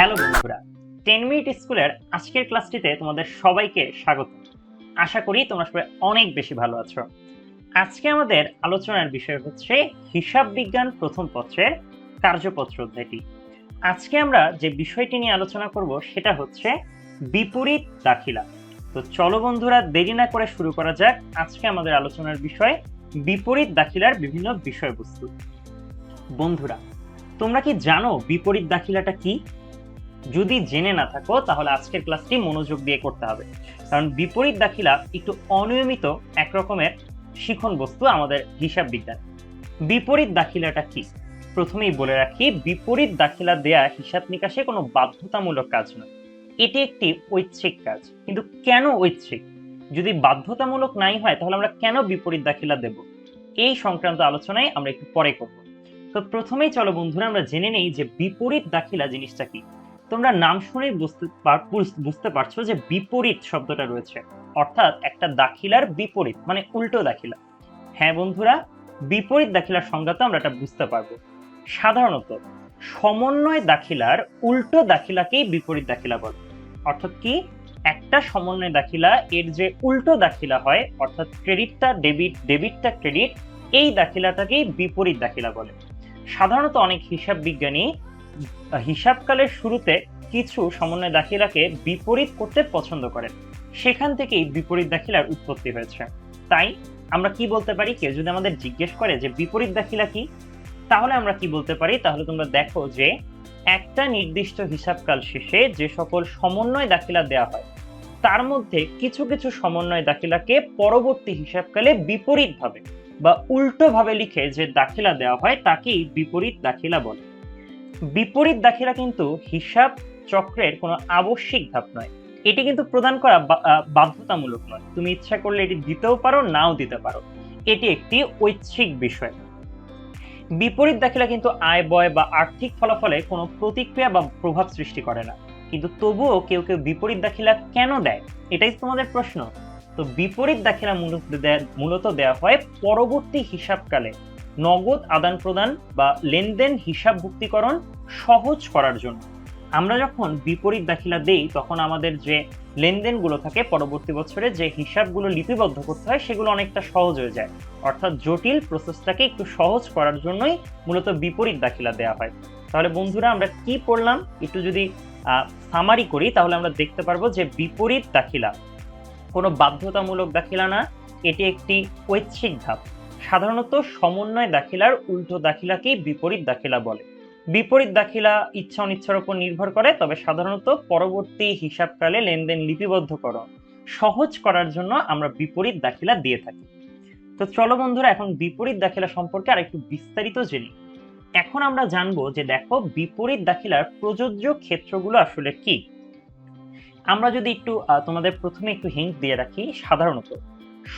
Hello বন্ধুরা, ten minute স্কুলের আজকের ক্লাসটিতে তোমাদের সবাইকে স্বাগত। আশা করি তোমরা সবাই অনেক বেশি ভালো আছো। আজকে আমাদের আলোচনার বিষয় হচ্ছে হিসাব বিজ্ঞান প্রথম পত্রের কার্যপত্র অধ্যায়টি আজকে আমরা যে বিষয়টি নিয়ে আলোচনা করব সেটা হচ্ছে বিপরীত দাখিলা। তো চলো বন্ধুরা, দেরি না করে শুরু করা যাক আজকে আমাদের আলোচনার বিষয় বিপরীত দাখিলার বিভিন্ন বিষয়বস্তু। বন্ধুরা, তোমরা কি জানো বিপরীত দাখিলাটা কি? যদি জেনে না থাকো, তাহলে আজকের ক্লাসটি মনোযোগ দিয়ে করতে হবে। কারণ বিপরীত দাখিলা একটু অনিয়মিত এক রকমের শিখন বস্তু আমাদের হিসাব বিজ্ঞান বিপরীত দাখিলাটা কি? প্রথমেই বলে রাখি, বিপরীত দাখিলা দেয়া হিসাব নিকাশে কোনো বাধ্যতামূলক কাজ নয়। এটি একটি ঐচ্ছিক কাজ। কিন্তু কেন ঐচ্ছিক? যদি বাধ্যতামূলক নাই হয়, তাহলে আমরা কেন বিপরীত দাখিলা দেব? এই সংক্রান্ত আলোচনায় আমরা একটু পরে করব। তো প্রথমেই চলো বন্ধুরা, আমরা জেনে নেই যে বিপরীত দাখিলা জিনিসটা কি। তোমরা নাম শুনেই বুঝতে বুঝতে পারছ যে বিপরীত শব্দটা রয়েছে। অর্থাৎ একটা দাখিলার বিপরীত মানে উল্টো দাখিলা। হ্যাঁ বন্ধুরা, বিপরীত দাখিলার সংজ্ঞা তো আমরা এটা বুঝতে পারব। সাধারণত, সমন্বয় দাখিলার উল্টো দাখিলাকেই বিপরীত দাখিলা বলে। অর্থাৎ কি? একটা সমন্বয় দাখিলা এর যে উল্টো দাখিলা হয়, অর্থাৎ ক্রেডিটটা, ডেবিট, ডেবিটটা ক্রেডিট, এই দাখিলাটাকেই বিপরীত দাখিলা বলে। সাধারণত অনেক হিসাব বিজ্ঞানী হিসাবকালের শুরুতে কিছু সমন্বয় দাখিলাকে বিপরীত করতে পছন্দ করেন। সেখান থেকেই বিপরীত দাখিলার উৎপত্তি হয়েছে। তাই আমরা কি বলতে পারি? কেউ যদি আমাদের জিজ্ঞেস করে যে বিপরীত দাখিলা কি? তাহলে আমরা কি বলতে পারি? তাহলে তোমরা দেখো যে একটা নির্দিষ্ট হিসাবকাল শেষে যে সকল সমন্বয় দাখিলা দেওয়া হয়, তার মধ্যে কিছু কিছু সমন্বয় দাখিলাকে পরবর্তী হিসাবকালে বিপরীতভাবে বা উল্টোভাবে লিখে যে দাখিলা দেওয়া হয়, তাকেই বিপরীত দাখিলা বলে। বিপরীত দাখিলা কিন্তু হিসাব চক্রের কোনো আবশ্যিক ধাপ নয়। এটি কিন্তু প্রদান করা বাধ্যতামূলক নয়। তুমি ইচ্ছা করলে এটি দিতেও পারো, নাও দিতে পারো। এটি একটি ঐচ্ছিক বিষয়। বিপরীত দাখিলা কিন্তু আয়, ব্যয় বা আর্থিক ফলাফলে কোনো প্রতিক্রিয়া বা প্রভাব সৃষ্টি করে না। কিন্তু তবুও কেউ কেউ বিপরীত দাখিলা কেন দেয়? এটাই তোমাদের প্রশ্ন। তো বিপরীত দাখিলা মূলত দেয়া- হয় পরবর্তী হিসাবকালে। নগদ আদান প্রদান বা লেনদেন হিসাবভুক্তিকরণ সহজ করার জন্য। আমরা যখন বিপরীত দাখিলা দেই, তখন আমাদের যে লেনদেনগুলো থাকে পরবর্তী বছরে, যে হিসাবগুলো লিপিবদ্ধ করতে হয়, সেগুলো অনেকটা সহজ হয়ে যায়। অর্থাৎ জটিল প্রসেসটাকে একটু সহজ করার জন্যই মূলত বিপরীত দাখিলা দেওয়া হয়। তাহলে বন্ধুরা, আমরা কি পড়লাম? একটু যদি সামারি করি, তাহলে আমরা দেখতে পারব যে বিপরীত দাখিলা কোনো বাধ্যতামূলক দাখিলা না, এটি একটি ঐচ্ছিক ধাপ। সাধারণত সমন্বয় দাখিলার উল্টো দাখিলাকেই বিপরীত দাখিলা বলে। বিপরীত দাখিলা ইচ্ছা অনিচ্ছার উপর নির্ভর করে, তবে সাধারণত পরবর্তী হিসাবকালে লেনদেন লিপিবদ্ধকরণ। সহজ করার জন্য আমরা বিপরীত দাখিলা দিয়ে থাকি। তো চলো বন্ধুরা, এখন বিপরীত দাখিলা সম্পর্কে আর একটু বিস্তারিত জেনি এখন আমরা জানব যে দেখো, বিপরীত দাখিলার প্রযোজ্য ক্ষেত্রগুলো আসলে কি? আমরা যদি একটু তোমাদের প্রথমে একটু হিন্ট দিয়ে রাখি, সাধারণত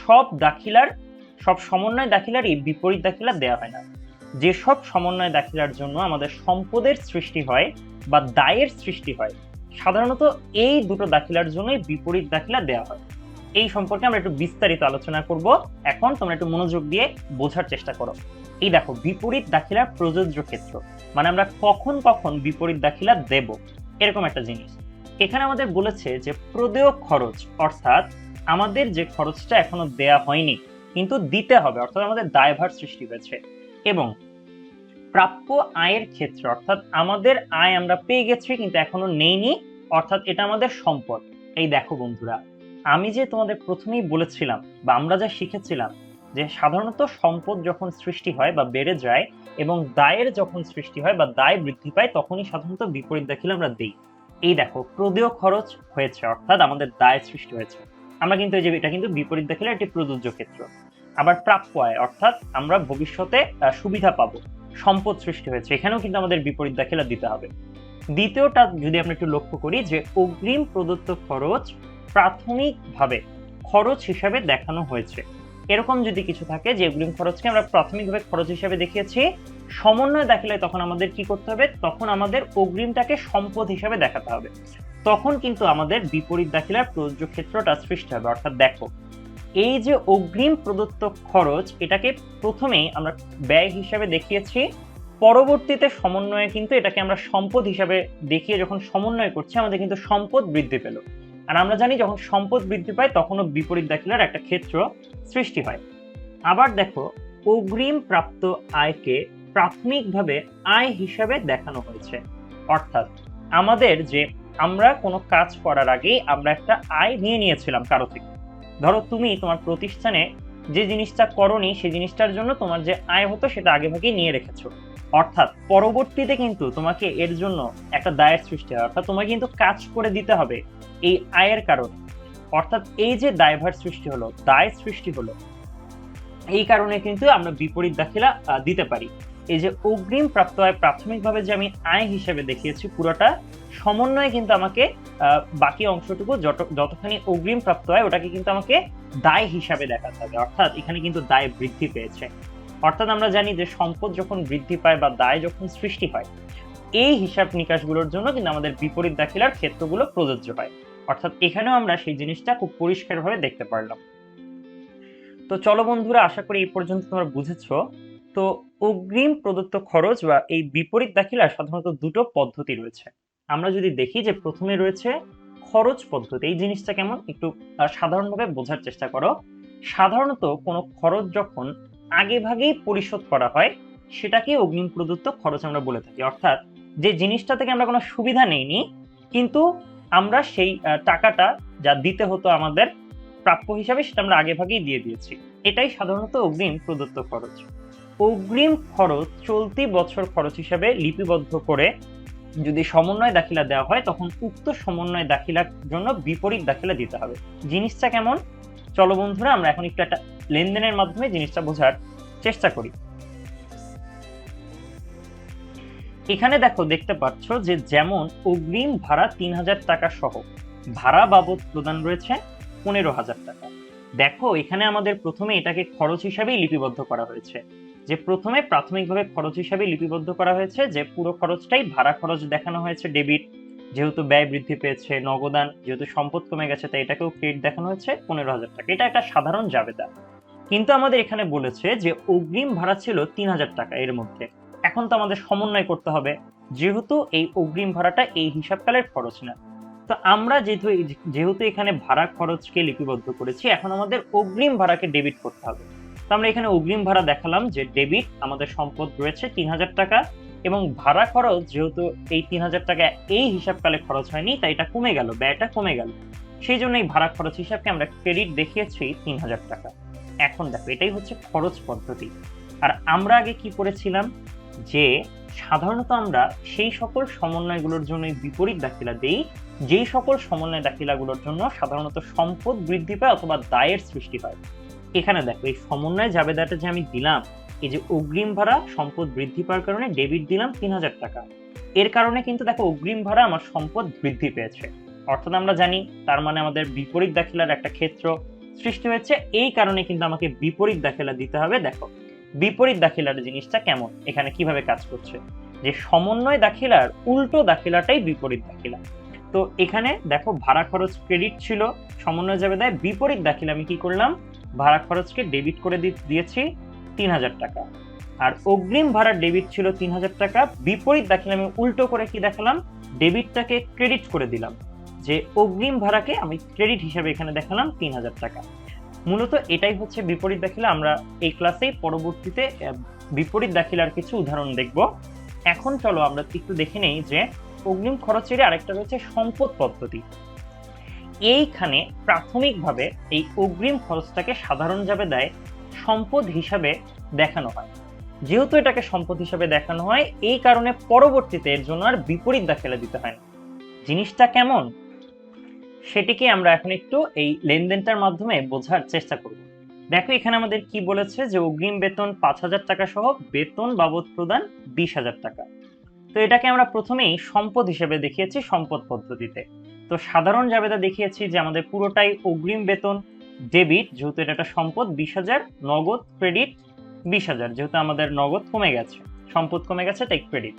সব দাখিলার সব সমন্বয় দাখিলারই বিপরীত দাখিলা দেওয়া হয় না। যেসব সমন্বয় দাখিলার জন্য আমাদের সম্পদের সৃষ্টি হয় বা দায়ের সৃষ্টি হয়, সাধারণত এই দুটো দাখিলার জন্যই বিপরীত দাখিলা দেওয়া হয়। এই সম্পর্কে আমরা একটু বিস্তারিত আলোচনা করব। এখন তোমরা একটু মনোযোগ দিয়ে বোঝার চেষ্টা করো। এই দেখো, বিপরীত দাখিলার প্রযোজ্য ক্ষেত্র মানে আমরা কখন কখন বিপরীত দাখিলা দেব, এরকম একটা জিনিস। এখানে আমাদের বলেছে যে প্রদেয় খরচ, অর্থাৎ আমাদের যে খরচটা এখনও দেয়া হয়নি কিন্তু দিতে হবে, অর্থাৎ আমাদের দায়ভার সৃষ্টি হয়েছে। এবং প্রাপ্য আয়ের ক্ষেত্রে, অর্থাৎ আমাদের আয় আমরা পেয়ে গেছি কিন্তু এখনও নেইনি, অর্থাৎ এটা আমাদের সম্পদ। এই দেখো বন্ধুরা, আমি যে তোমাদের প্রথমেই বলেছিলাম বা আমরা যা শিখেছিলাম যে সাধারণত সম্পদ যখন সৃষ্টি হয় বা বেড়ে যায় এবং দায়ের যখন সৃষ্টি হয় বা দায় বৃদ্ধি পায়, তখনই সাধারণত বিপরীত দাখিলা আমরা দিই। এই দেখো, প্রদেয় খরচ হয়েছে, অর্থাৎ আমাদের দায় সৃষ্টি হয়েছে। আমরা কিন্তু এই যে, এটা কিন্তু বিপরীত দাখিলা একটি প্রযোজ্য ক্ষেত্র। আবার প্রাপ্য আয়, অর্থাৎ আমরা ভবিষ্যতে সুবিধা পাবো, সম্পদ সৃষ্টি হয়েছে, এখানেও কিন্তু আমাদের বিপরীত দাখিলা দিতে হবে। দ্বিতীয়টা যদি আমরা একটু লক্ষ্য করি যে, অগ্রিম প্রদত্ত খরচ প্রাথমিকভাবে খরচ হিসাবে দেখানো হয়েছে। এরকম যদি কিছু থাকে যে, অগ্রিম খরচকে আমরা প্রাথমিকভাবে খরচ হিসাবে দেখিয়েছি সমন্বয় দেখালে তখন আমাদের কি করতে হবে? তখন আমাদের অগ্রিমটাকে সম্পদ হিসাবে দেখাতে হবে। তখন কিন্তু আমাদের বিপরীত দাখিলার প্রযোজ্য ক্ষেত্রটা সৃষ্টি হবে। অর্থাৎ দেখো, এই যে অগ্রিম প্রদত্ত খরচ, এটাকে প্রথমেই আমরা ব্যয় হিসাবে দেখিয়েছি। পরবর্তীতে সমন্বয়ে কিন্তু এটাকে আমরা সম্পদ হিসাবে দেখিয়ে যখন সমন্বয় করছি, আমাদের কিন্তু সম্পদ বৃদ্ধি পেল। আর আমরা জানি যখন সম্পদ বৃদ্ধি পায়, তখনও বিপরীত দাখিলার একটা ক্ষেত্র সৃষ্টি হয়। আবার দেখো, অগ্রিম প্রাপ্ত আয়কে প্রাথমিকভাবে আয় হিসাবে দেখানো হয়েছে। অর্থাৎ আমাদের যে আমরা কোনো কাজ করার আগেই আমরা একটা আয় নিয়ে নিয়েছিলাম কারও থেকে। ধরো তুমি তোমার প্রতিষ্ঠানে যে জিনিসটা করনি সেই জিনিসটার জন্য তোমার যে আয় হতো সেটা আগে ভাগেই নিয়ে রেখেছো। অর্থাৎ পরবর্তীতে কিন্তু তোমাকে এর জন্য একটা দায়ের সৃষ্টি হয়। অর্থাৎ তোমাকে কিন্তু কাজ করে দিতে হবে এই আয়ের কারণে। অর্থাৎ এই যে দায়ভার সৃষ্টি হলো, দায় সৃষ্টি হলো, এই কারণে কিন্তু আমরা বিপরীত দাখিলা দিতে পারি। এই যে অগ্রিম প্রাপ্ত আয় প্রাথমিকভাবে যে আমি আয় হিসেবে দেখিয়েছি পুরোটা, সমন্বয়ে কিন্তু আমাকে বাকি অংশটুকু যতখানি অগ্রিম প্রাপ্ত হয় ওটাকে কিন্তু আমাকে দায় হিসাবে দেখাতে হবে। অর্থাৎ এখানে কিন্তু দায় বৃদ্ধি পেয়েছে। অর্থাৎ আমরা জানি যে সম্পদ যখন বৃদ্ধি পায় বা দায় যখন সৃষ্টি হয়, এই হিসাব নিকাশগুলোর জন্য কিন্তু আমাদের বিপরীত দাখিলার ক্ষেত্রগুলো প্রযোজ্য হয় অর্থাৎ এখানেও আমরা সেই জিনিসটা খুব পরিষ্কারভাবে দেখতে পারলাম। তো চলো বন্ধুরা, আশা করি এই পর্যন্ত তোমরা বুঝেছ। তো অগ্রিম প্রদত্ত খরচ বা এই বিপরীত দাখিলার সাধারণত দুটো পদ্ধতি রয়েছে। আমরা যদি দেখি যে প্রথমে রয়েছে খরচ পদ্ধতি, এই জিনিসটা কেমন? একটু সাধারণভাবে বোঝার চেষ্টা করো। সাধারণত কোনো খরচ যখন আগে ভাগেই পরিশোধ করা হয় সেটাকে অগ্রিম প্রদত্ত খরচ আমরা বলে থাকি। অর্থাৎ যে জিনিসটা থেকে আমরা কোনো সুবিধা নেইনি, কিন্তু আমরা সেই টাকাটা যা দিতে হতো আমাদের প্রাপ্য হিসাবে সেটা আমরা আগে ভাগেই দিয়ে দিয়েছি। এটাই সাধারণত অগ্রিম প্রদত্ত খরচ। অগ্রিম খরচ, চলতি বছর খরচ হিসাবে লিপিবদ্ধ করে যদি সমন্বয় দাখিলা দেওয়া হয়, তখন উক্ত সমন্বয় দাখিলার জন্য বিপরীত দাখিলা দিতে হবে। জিনিসটা কেমন? চলো বন্ধুরা, আমরা এখন একটু একটা লেনদেনের মাধ্যমে জিনিসটা বোঝার চেষ্টা করি। এখানে দেখো, দেখতে পাচ্ছ যে যেমন অগ্রিম ভাড়া তিন হাজার টাকা সহ, ভাড়া বাবদ প্রদান রয়েছে পনেরো হাজার টাকা। দেখো, এখানে আমাদের প্রথমে এটাকে খরচ হিসাবেই লিপিবদ্ধ করা হয়েছে। যে প্রথমে প্রাথমিকভাবে খরচ হিসাবে লিপিবদ্ধ করা হয়েছে, যে পুরো খরচটাই ভাড়া খরচ দেখানো হয়েছে ডেবিট, যেহেতু ব্যয় বৃদ্ধি পেয়েছে, নগদান, যেহেতু সম্পদ কমে গেছে, তাই এটাকেও ক্রেডিট দেখানো হয়েছে পনেরো হাজার টাকা। এটা একটা সাধারণ জাবেদা। কিন্তু আমাদের এখানে বলেছে যে অগ্রিম ভাড়া ছিল তিন হাজার টাকা এর মধ্যে। এখন তো আমাদের সমন্বয় করতে হবে, যেহেতু এই অগ্রিম ভাড়াটা এই হিসাবকালের খরচ না। তো আমরা যেহেতু যেহেতু এখানে ভাড়া খরচকে লিপিবদ্ধ করেছি, এখন আমাদের অগ্রিম ভাড়াকে ডেবিট করতে হবে। তো আমরা এখানে অগ্রিম ভাড়া দেখালাম যে ডেবিট আমাদের সম্পদ রয়েছে তিন হাজার টাকা এবং ভাড়া খরচ যেহেতু এই তিন হাজার টাকা এই হিসাবকালে খরচ হয়নি, তাই এটা কমে গেল, ব্যয়টা কমে গেল। সেই জন্য এই ভাড়া খরচ হিসাবকে আমরা ক্রেডিট দেখিয়েছি তিন হাজার টাকা। এখন দেখো, এটাই হচ্ছে খরচ পদ্ধতি। আর আমরা আগে কি করেছিলাম? যে সাধারণত আমরা সেই সকল সমন্বয়গুলোর জন্য বিপরীত দাখিলা দেই। যেই সকল সমন্বয় দাখিলাগুলোর জন্য সাধারণত সম্পদ বৃদ্ধি পায় অথবা দায়ের সৃষ্টি হয়। এখানে দেখো, এই সমন্বয় জাবেদাটা যে আমি দিলাম, এই যে অগ্রিম ভাড়া সম্পদ বৃদ্ধি পাওয়ার কারণে ডেবিট দিলাম তিন হাজার টাকা। এর কারণে কিন্তু দেখো, অগ্রিম ভাড়া আমার সম্পদ বৃদ্ধি পেয়েছে। অর্থাৎ আমরা জানি, তার মানে আমাদের বিপরীত দাখিলার একটা ক্ষেত্র সৃষ্টি হয়েছে। এই কারণে কিন্তু আমাকে বিপরীত দাখিলা দিতে হবে, দেখো। বিপরীত দাখিলার জিনিসটা কেমন? এখানে কীভাবে কাজ করছে? যে সমন্বয় দাখিলার উল্টো দাখিলাটাই বিপরীত দাখিলা। তো এখানে দেখো, ভাড়া খরচ ক্রেডিট ছিল, সমন্বয় যাবে দেয় বিপরীত দাখিলা আমি কি করলাম? ভাড়া খরচকে ডেবিট করে দিয়েছি তিন হাজার টাকা। আর অগ্রিম ভাড়া ডেবিট ছিল তিন হাজার টাকা, বিপরীত দাখিলা আমি উল্টো করে কি দেখালাম ডেবিটটাকে ক্রেডিট করে দিলাম, যে অগ্রিম ভাড়াকে আমি ক্রেডিট হিসাবে এখানে দেখালাম তিন হাজার টাকা। মূলত এটাই হচ্ছে বিপরীত দাখিলা আমরা এই ক্লাসেই পরবর্তীতে বিপরীত দাখিলার কিছু উদাহরণ দেখব। এখন চলো আমরা একটু দেখে নেই যে অগ্রিম খরচের আরেকটা রয়েছে সম্পদ পদ্ধতি। এইখানে প্রাথমিকভাবে এই অগ্রিম খরচটাকে সাধারণ যাবে দেয় সম্পদ হিসাবে দেখানো হয়। যেহেতু এটাকে সম্পদ হিসাবে দেখানো হয়, এই কারণে পরবর্তীতে এর জন্য আর বিপরীত দাখিলা দিতে হয় না। জিনিসটা কেমন? সেটিকে আমরা এখন একটু এই লেনদেনটার মাধ্যমে বোঝার চেষ্টা করব। দেখো, এখানে আমাদের কি বলেছে যে অগ্রিম বেতন পাঁচ হাজার টাকা সহ বেতন বাবদ প্রদান বিশ হাজার টাকা। তো এটাকে আমরা প্রথমেই সম্পদ হিসেবে দেখিয়েছি সম্পদ পদ্ধতিতে। তো সাধারণ জাবেদা দেখিয়েছি যে আমাদের পুরোটাই অগ্রিম বেতন ডেবিট, যেহেতু এটা একটা সম্পদ, বিশ হাজার, নগদ ক্রেডিট বিশ হাজার, যেহেতু আমাদের নগদ কমে গেছে, সম্পদ কমে গেছে, তাই ক্রেডিট।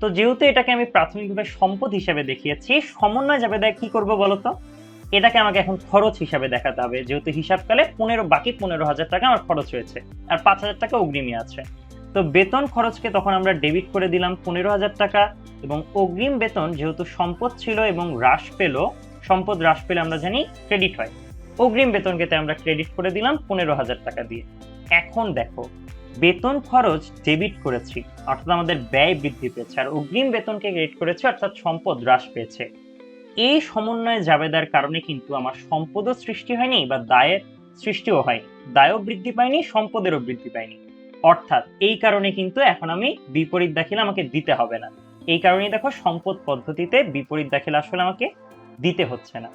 তো যেহেতু এটাকে আমি প্রাথমিকভাবে সম্পদ হিসাবে দেখিয়েছি, সমন্বয় জাবেদায় কি করব বলতো? এটাকে আমাকে এখন খরচ হিসাবে দেখাতে হবে, যেহেতু হিসাবকালে পনেরো, বাকি পনেরো হাজার টাকা আমার খরচ হয়েছে, আর পাঁচ হাজার টাকা অগ্রিমই আছে। তো তো বেতন খরচকে তখন আমরা ডেবিট করে দিলাম পনেরো হাজার টাকা এবং অগ্রিম বেতন যেহেতু সম্পদ ছিল এবং হ্রাস পেল, সম্পদ হ্রাস পেলে আমরা জানি ক্রেডিট হয়। অগ্রিম বেতনকে তাই আমরা ক্রেডিট করে দিলাম পনেরো হাজার টাকা দিয়ে। এখন দেখো, বেতন খরচ ডেবিট করেছি, অর্থাৎ আমাদের ব্যয় বৃদ্ধি পেয়েছে, আর অগ্রিম বেতনকে ক্রেডিট করেছে, অর্থাৎ সম্পদ হ্রাস পেয়েছে। এই সমন্বয়ে জাবেদার কারণে কিন্তু আমার সম্পদও সৃষ্টি হয়নি বা দায়ের সৃষ্টিও হয়নি দায়ও বৃদ্ধি পায়নি সম্পদেরও বৃদ্ধি পায়নি অর্থাৎ এই কারণে কিন্তু এখন আমি বিপরীত দাখিল আমাকে দিতে হবে না। এই কারণেই দেখো সম্পদ পদ্ধতিতে বিপরীত দাখিল আসলে আমাকে দিতে হচ্ছে না।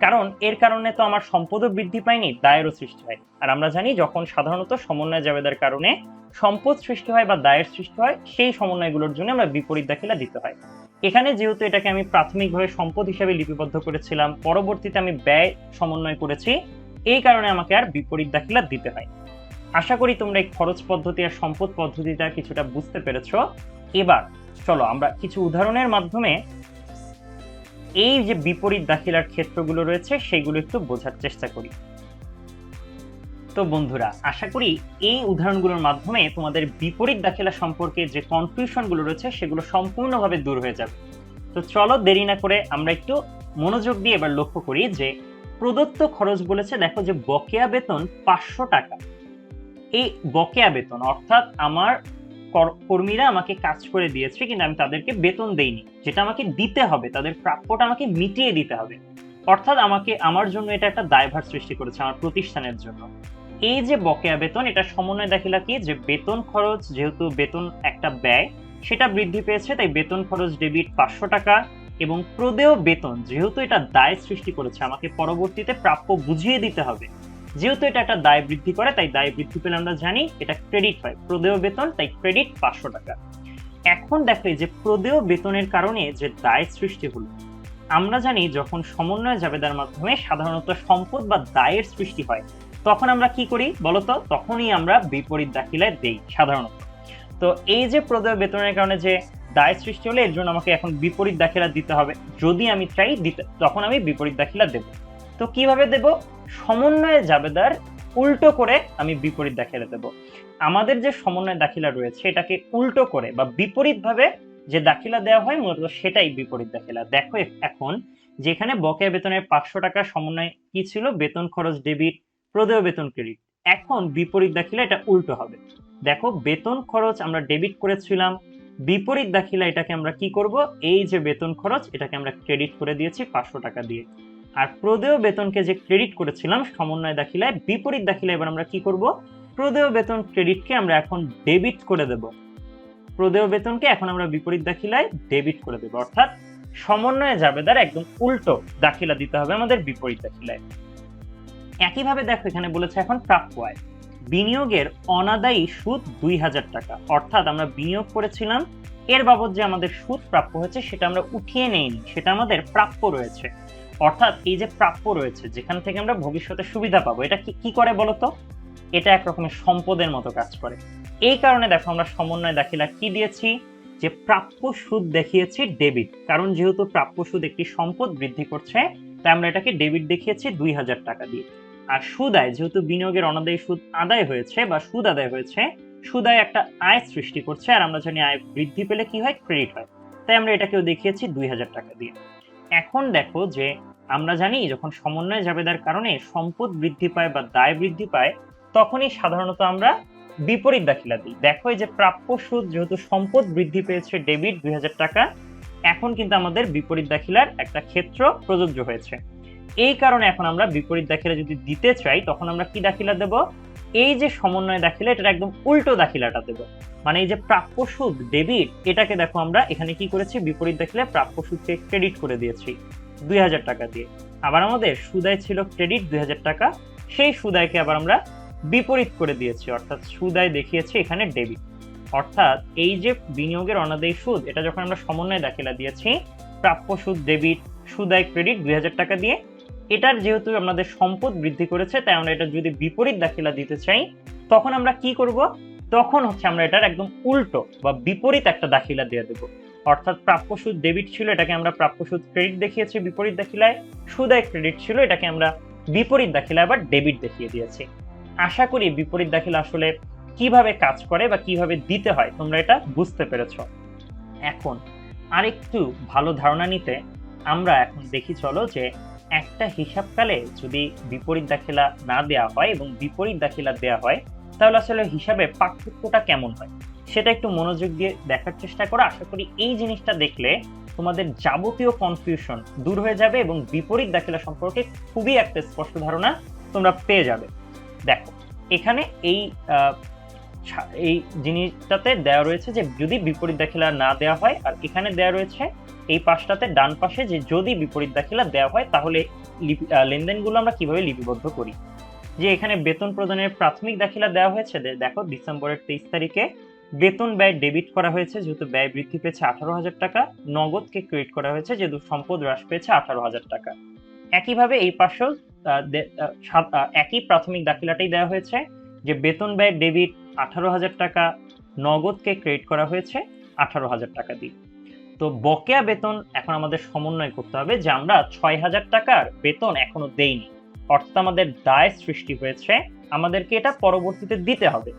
কারণ এর কারণে তো আমার সম্পদও বৃদ্ধি পায়নি, দায়েরও সৃষ্টি হয়। আর আমরা জানি যখন সাধারণত সমন্বয় জাবেদার কারণে সম্পদ সৃষ্টি হয় বা দায়ের সৃষ্টি হয়, সেই সমন্বয়গুলোর জন্য আমরা বিপরীত দাখিলা দিতে হয়। এখানে যেহেতু এটাকে আমি প্রাথমিকভাবে সম্পদ হিসাবে লিপিবদ্ধ করেছিলাম, পরবর্তীতে আমি ব্যয় সমন্বয় করেছি, এই কারণে আমাকে আর বিপরীত দাখিলা দিতে হয়। আশা করি তোমরা এই খরচ পদ্ধতি আর সম্পদ পদ্ধতিটা কিছুটা বুঝতে পেরেছ। এবার চলো আমরা কিছু উদাহরণের মাধ্যমে এই যে বিপরীত দাখিলার ক্ষেত্রগুলো রয়েছে, সেগুলো একটু বোঝার চেষ্টা করি। তো বন্ধুরা, আশা করি এই উদাহরণগুলোর মাধ্যমে তোমাদের বিপরীত দাখিলা সম্পর্কে যে কনফিউশনগুলো রয়েছে, সেগুলো সম্পূর্ণভাবে দূর হয়ে যাবে। তো চলো দেরি না করে আমরা একটু মনোযোগ দিয়ে এবার লক্ষ্য করি যে প্রদত্ত খরচ বলেছে, দেখো যে বকেয়া বেতন পাঁচশো টাকা। এই বকেয়া বেতন, অর্থাৎ আমার কর্মীরা আমাকে কাজ করে দিয়েছে কিন্তু আমি তাদেরকে বেতন দেইনি। যেটা আমাকে দিতে হবে, তাদের প্রাপ্যটা আমাকে মিটিয়ে দিতে হবে। অর্থাৎ আমাকে, আমার জন্য এটা একটা দায়ভার সৃষ্টি করেছে আমার প্রতিষ্ঠানের জন্য। এই যে বকেয়া বেতন, এটা সমন্বয় দেখিলা কি? যে বেতন খরচ, যেহেতু বেতন একটা ব্যয়, সেটা বৃদ্ধি পেয়েছে, তাই বেতন খরচ ডেবিট পাঁচশো টাকা এবং প্রদেয় বেতন, যেহেতু এটা দায় সৃষ্টি করেছে, আমাকে পরবর্তীতে প্রাপ্য বুঝিয়ে দিতে হবে। যেহেতু এটা একটা দায় বৃদ্ধি করে, তাই দায় বৃদ্ধি পেলে আমরা জানি এটা ক্রেডিট হয় প্রদেয় বেতন, তাই ক্রেডিট পাঁচশো টাকা। এখন দেখে যে প্রদেয় বেতনের কারণে যে দায় সৃষ্টি হলো, আমরা জানি যখন সমন্বয় জাবেদার মাধ্যমে সাধারণত সম্পদ বা দায়ের সৃষ্টি হয়, তখন আমরা কি করি বলতো? তখনই আমরা বিপরীত দাখিলায় দেই সাধারণত। তো এই যে প্রদেয় বেতনের কারণে যে দায় সৃষ্টি হলে, এর জন্য আমাকে এখন বিপরীত দাখিলা দিতে হবে। যদি আমি চাই দিতে, তখন আমি বিপরীত দাখিলা দেব। তো কীভাবে দেব? সমন্বয়ে জাবেদার উল্টো করে আমি বিপরীত দাখিলা দেব। আমাদের যে সমন্বয় দাখিলা রয়েছে, এটাকে উল্টো করে বা বিপরীতভাবে যে দাখিলা দেওয়া হয়, মূলত সেটাই বিপরীত দাখিলা। দেখো এখন যেখানে বকেয়া বেতনের পাঁচশো টাকা সমন্বয় কি ছিল? বেতন খরচ, ডেবিট, প্রদেয় বেতন, ক্রেডিট। এখন বিপরীত দাখিলা এটা উল্টো হবে। দেখো, বেতন খরচ আমরা ডেবিট করেছিলাম, বিপরীত দাখিলা এটাকে আমরা কি করব? এই যে বেতন খরচ, এটাকে আমরা ক্রেডিট করে দিয়েছি পাঁচশো টাকা দিয়ে। আর প্রদেয় বেতনকে যে ক্রেডিট করেছিলাম সমন্বয় দাখিলায়, বিপরীত দাখিলা এবার আমরা কি করব? প্রদেয় বেতন ক্রেডিটকে আমরা এখন ডেবিট করে দেব। প্রদেয় বেতনকে এখন আমরা বিপরীত দাখিলায় ডেবিট করে দেব। অর্থাৎ সমন্বয়ে জাবেদার একদম উল্টো দাখিলা দিতে হবে আমাদের বিপরীত দাখিলায়। একইভাবে দেখো এখানে বলেছে এখন প্রাপ্য আয়। বিনিয়োগের অনাদায়ী সুদ দুই হাজার টাকা। অর্থাৎ আমরা বিনিয়োগ করেছিলাম, এর বাবদ যে আমাদের সুদ প্রাপ্য হয়েছে সেটা আমরা উঠিয়ে নেইনি, সেটা আমাদের প্রাপ্য রয়েছে। অর্থাৎ এই যে প্রাপ্য রয়েছে, যেখান থেকে আমরা ভবিষ্যতে সুবিধা পাবো, এটা কি করে বলতো এটা এক রকমের সম্পদের মতো কাজ করে। এই কারণে দেখো আমরা সমন্বয় দাখিলা কি দিয়েছি? যে প্রাপ্য সুদ দেখিয়েছি ডেবিট। কারণ যেহেতু প্রাপ্য সুদ একটি সম্পদ বৃদ্ধি করছে, তাই আমরা এটাকে ডেবিট দেখিয়েছি দুই হাজার টাকা দিয়ে। আর সুদ আয়, যেহেতু বিনিয়োগের অনাদায়ী সুদ আদায় হয়েছে বা সুদ আদায় হয়েছে, সুদ আয় একটা আয় সৃষ্টি করছে, আর আমরা জানি আয় বৃদ্ধি পেলে কি হয়? ক্রেডিট হয়। তাই আমরা এটাকেও দেখিয়েছি দুই হাজার টাকা দিয়ে। এখন দেখো যে আমরা জানি যখন সমন্বয় জাবেদার কারণে সম্পদ বৃদ্ধি পায় বা দায় বৃদ্ধি পায়, তখনই সাধারণত আমরা বিপরীত দাখিলা দিই। দেখো এই যে প্রাপ্য সুদ যেহেতু সম্পদ বৃদ্ধি পেয়েছে ডেবিট দুই হাজার টাকা, এখন কিন্তু আমাদের বিপরীত দাখিলার একটা ক্ষেত্র প্রযোজ্য হয়েছে। এই কারণে এখন আমরা বিপরীত দাখিলা যদি দিতে চাই, তখন আমরা কি দাখিলা দেব? এই যে সমন্বয় দাখিলা এটা একদম উল্টো দাখিলাটা দেব। মানে এই যে প্রাপ্য সুদ, ডেবিট, এটাকে দেখো আমরা এখানে কি করেছি? বিপরীত দাখিলা প্রাপ্য সুদকে ক্রেডিট করে দিয়েছি দুই হাজার টাকা দিয়ে। আবার আমাদের সুদায় ছিল ক্রেডিট দুই হাজার টাকা, সেই সুদায়কে আবার আমরা বিপরীত করে দিয়েছি, অর্থাৎ সুদায় দেখিয়েছি এখানে ডেবিট। অর্থাৎ এই যে বিনিয়োগের অনাদায়ী সুদ, এটা যখন আমরা সমন্বয় দাখিলা দিয়েছি, প্রাপ্য সুদ, ডেবিট, সুদায় ক্রেডিট দুই হাজার টাকা দিয়ে এটার যেহেতু আমাদের সম্পদ বৃদ্ধি করেছে, তাই আমরা এটা যদি বিপরীত দাখিলা দিতে চাই, তখন আমরা কি করব? তখন হচ্ছে আমরা এটার একদম উল্টো বা বিপরীত একটা দাখিলা দিয়ে দেব। অর্থাৎ প্রাপ্য সুদ ডেবিট ছিল, এটাকে আমরা প্রাপ্য সুদ ক্রেডিট দেখিয়েছি বিপরীত দাখিলায়। সুদায় ক্রেডিট ছিল, এটাকে আমরা বিপরীত দাখিলায় আবার ডেবিট দেখিয়ে দিয়েছি। আশা করি বিপরীত দাখিলা আসলে কীভাবে কাজ করে বা কীভাবে দিতে হয়, তোমরা এটা বুঝতে পেরেছ। এখন আরেকটু ভালো ধারণা নিতে আমরা এখন দেখি, চলো যে একটা হিসাবকালে যদি বিপরীত দাখিলা না দেওয়া হয় এবং বিপরীত দাখিলা দেওয়া হয়, তাহলে আসলে হিসাবে পার্থক্যটা কেমন হয়? সেটা একটু মনোযোগ দিয়ে দেখার চেষ্টা করো। আশা করি এই জিনিসটা দেখলে তোমাদের যাবতীয় কনফিউশন দূর হয়ে যাবে এবং বিপরীত দাখিলা সম্পর্কে খুবই একটা স্পষ্ট ধারণা তোমরা পেয়ে যাবে। দেখো, এখানে এই এই জিনিসটাতে দেওয়া রয়েছে যে যদি বিপরীত দাখিলা না দেওয়া হয়, আর এখানে দেওয়া রয়েছে এই পাশটাতে ডান পাশে যে যদি বিপরীত দাখিলা দেওয়া হয়, তাহলে লেনদেনগুলো আমরা কীভাবে লিপিবদ্ধ করি? যে এখানে বেতন প্রদানের প্রাথমিক দাখিলা দেওয়া হয়েছে দেখো, ডিসেম্বরের তেইশ তারিখে বেতন ব্যয় ডেবিট করা হয়েছে, যেহেতু ব্যয় বৃদ্ধি পেয়েছে আঠারো হাজার টাকা, নগদকে ক্রেডিট করা হয়েছে, যেহেতু সম্পদ হ্রাস পেয়েছে আঠারো হাজার টাকা। একইভাবে এই পাশেও একই প্রাথমিক দাখিলাটাই দেওয়া হয়েছে, যে বেতন ব্যয় ডেবিট আঠারো হাজার টাকা নগদকে ক্রেডিট করা হয়েছে আঠারো হাজার টাকা দিয়ে। তো বকেয়া বেতন এখন আমাদের সমন্বয় করতে হবে যে আমরা ছয় হাজার টাকার বেতন এখনও দেইনি। অর্থাৎ আমাদের দায় সৃষ্টি হয়েছে, আমাদেরকে এটা পরবর্তীতে দিতে হবে।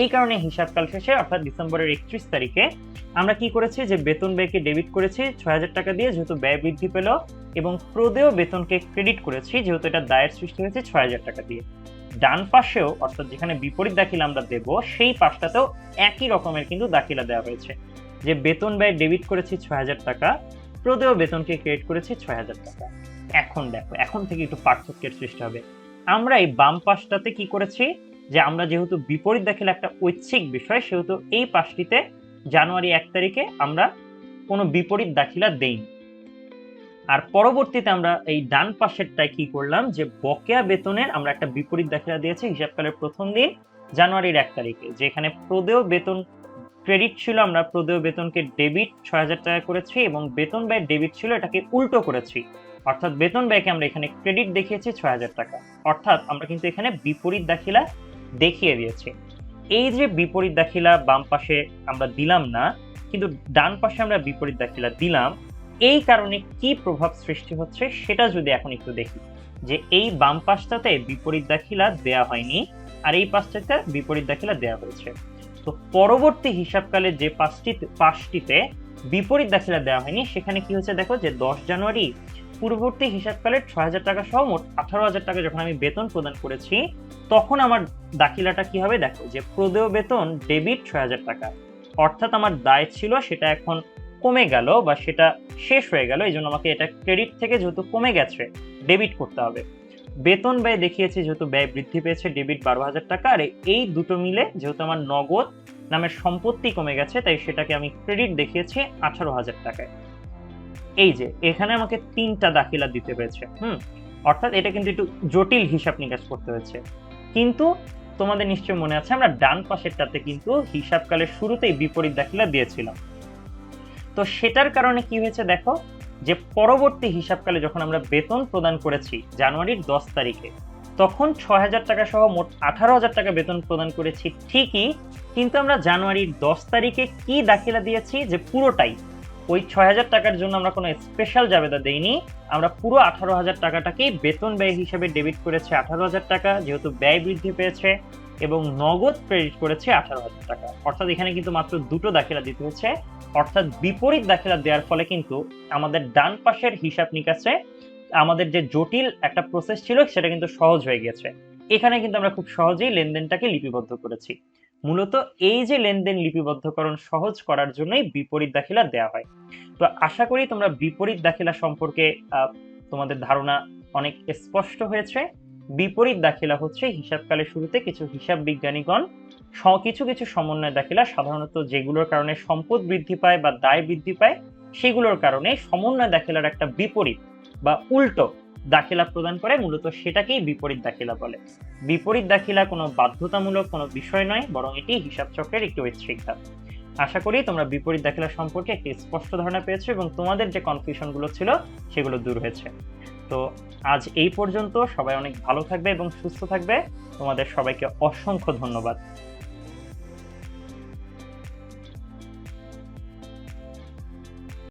এই কারণে হিসাবকাল শেষে, অর্থাৎ ডিসেম্বরের একত্রিশ তারিখে, আমরা কি করেছি যে বেতন ব্যয়কে ডেবিট করেছি ছয় হাজার টাকা দিয়ে, যেহেতু ব্যয় বৃদ্ধি পেল, এবং প্রদেয় বেতনকে ক্রেডিট করেছি, যেহেতু এটা দায়ের সৃষ্টি হয়েছে ছয় হাজার টাকা দিয়ে। ডান পাশেও, অর্থাৎ যেখানে বিপরীত দাখিলা আমরা দেব, সেই পাশটাতেও একই রকমের কিন্তু দাখিলা দেওয়া হয়েছে। যে বেতন ব্যয় ডেবিট করেছি ছয় হাজার টাকা, প্রদেয় বেতনকে ক্রেডিট করেছি ছয় হাজার টাকা। এখন দেখো, এখন থেকে একটু পার্থক্যের সৃষ্টি হবে। আমরা এই বাম পাশটাতে কি করেছি? যে আমরা যেহেতু বিপরীত দাখিলা একটা ঐচ্ছিক বিষয়, সেহেতু এই পাশটিতে জানুয়ারি এক তারিখে আমরা কোনো বিপরীত দাখিলা দেইনি। আর পরবর্তীতে আমরা এই ডান পাশেরটায় কি করলাম যে বকেয়া বেতনের আমরা একটা বিপরীত দাখিলা দিয়েছি, হিসাবকালের প্রথম দিন, জানুয়ারির এক তারিখে, যেখানে প্রদেয় বেতন ক্রেডিট ছিল, আমরা প্রদেয় বেতনকে ডেবিট ছয় হাজার টাকা করেছি এবং বেতন ব্যয় ডেবিট ছিল এটাকে উল্টো করেছি। অর্থাৎ বেতন ব্যয়কে আমরা এখানে ক্রেডিট দেখিয়েছি ছয় হাজার টাকা। অর্থাৎ আমরা কিন্তু এখানে বিপরীত দাখিলা দেখিয়ে দিয়েছি। এই যে বিপরীত দাখিলা বাম পাশে আমরা দিলাম না, কিন্তু ডান পাশে আমরা বিপরীত দাখিলা দিলাম এই কারণে কি প্রভাব সৃষ্টি হচ্ছে সেটা যদি এখন একটু দেখি, যে এই বাম পাশটাতে বিপরীত দাখিলা দেয়া হয়নি আর এই পাশটাতে বিপরীত দাখিলা দেয়া হয়েছে। তো পরবর্তী হিসাবকালে যে পাঁচটি, পাঁচটিতে বিপরীত দাখিলা দেওয়া হয়নি, সেখানে কি হচ্ছে দেখো যে দশ জানুয়ারি পূর্ববর্তী হিসাবকালে ছয় হাজার টাকা সহ মোট আঠারো হাজার টাকা যখন আমি বেতন প্রদান করেছি, তখন আমার দাখিলাটা কি হবে দেখো, যে প্রদেয় বেতন ডেবিট ছয় হাজার টাকা। অর্থাৎ আমার দায় ছিল সেটা এখন কমে গেল বা সেটা শেষ হয়ে গেল এই জন্য আমাকে এটা ক্রেডিট থেকে যেহেতু কমে গেছে ডেবিট করতে হবে। বেতন ব্যয় দেখিয়েছি যেহেতু ব্যয় বৃদ্ধি পেয়েছে ডেবিট বারো হাজার টাকা, আর এই দুটো মিলে যেহেতু আমার নগদ নামের সম্পত্তি কমে গেছে, তাই সেটাকে আমি ক্রেডিট দেখিয়েছি আঠারো হাজার টাকায়। এই যে, এখানে আমাকে তিনটা দাখিলা দিতে হয়েছে, হুম? অর্থাৎ এটা কিন্তু একটু জটিল হিসাব নিকাশ করতে হয়েছে। কিন্তু তোমাদের নিশ্চয় মনে আছে, আমরা ডান পাশেরটাতে কিন্তু হিসাবকালের শুরুতেই বিপরীত দাখিলা দিয়েছিলাম। তো সেটার কারণে কি হয়েছে দেখো, যে পরবর্তী হিসাবকালে যখন আমরা বেতন প্রদান করেছি জানুয়ারির দশ তারিখে, তখন ছয় হাজার টাকা সহ মোট আঠারো হাজার টাকা বেতন প্রদান করেছি ঠিকই, কিন্তু আমরা জানুয়ারির দশ তারিখে কি দাখিলা দিয়েছি যে পুরোটাই, ওই ছয় হাজার টাকার জন্য আমরা কোনো স্পেশাল জাবেদা দেইনি, আমরা পুরো আঠারো হাজার টাকাটাকেই বেতন ব্যয় হিসেবে ডেবিট করেছি আঠারো হাজার টাকা, যেহেতু ব্যয় বৃদ্ধি পেয়েছে এবং নগদ ক্রেডিট করেছে আঠারো হাজার টাকা। অর্থাৎ এখানে কিন্তু মাত্র দুটো দাখিলা দিতে হচ্ছে অর্থাৎ বিপরীত দাখিলা দেওয়ার ফলে কিন্তু আমাদের ডান পাশের হিসাব নিকাশে আমাদের যে জটিল একটা প্রসেস ছিল সেটা কিন্তু সহজ হয়ে গেছে এখানে কিন্তু আমরা খুব সহজেই লেনদেনটাকে লিপিবদ্ধ করেছি। মূলত এই যে লেনদেন লিপিবদ্ধকরণ সহজ করার জন্যই বিপরীত দাখিলা দেওয়া হয়। তো আশা করি তোমরা বিপরীত দাখিলা সম্পর্কে তোমাদের ধারণা অনেক স্পষ্ট হয়েছে। বিপরীত দাখিলা হচ্ছে হিসাবকালের শুরুতে কিছু হিসাব বিজ্ঞানীগণ কিছু কিছু সমন্বয় দাখিলা সাধারণত যেগুলোর কারণে সম্পদ বৃদ্ধি পায় বা দায় বৃদ্ধি পায়, সেগুলোর কারণে সমন্বয় দাখিলার একটা বিপরীত বা উল্টো দাখিলা প্রদান করে, মূলত সেটাকেই বিপরীত দাখিলা বলে। বিপরীত দাখিলা কোনো বাধ্যতামূলক কোনো বিষয় নয়, বরং এটি হিসাব চক্রের একটি ঐচ্ছিক ধাপ। আশা করি তোমরা বিপরীত দাখিলা সম্পর্কে একটি স্পষ্ট ধারণা পেয়েছ এবং তোমাদের যে কনফিউশনগুলো ছিল, সেগুলো দূর হয়েছে। তো আজ এই পর্যন্ত সবাই অনেক ভালো থাকবে এবং সুস্থ থাকবে। তোমাদের সবাইকে অসংখ্য ধন্যবাদ।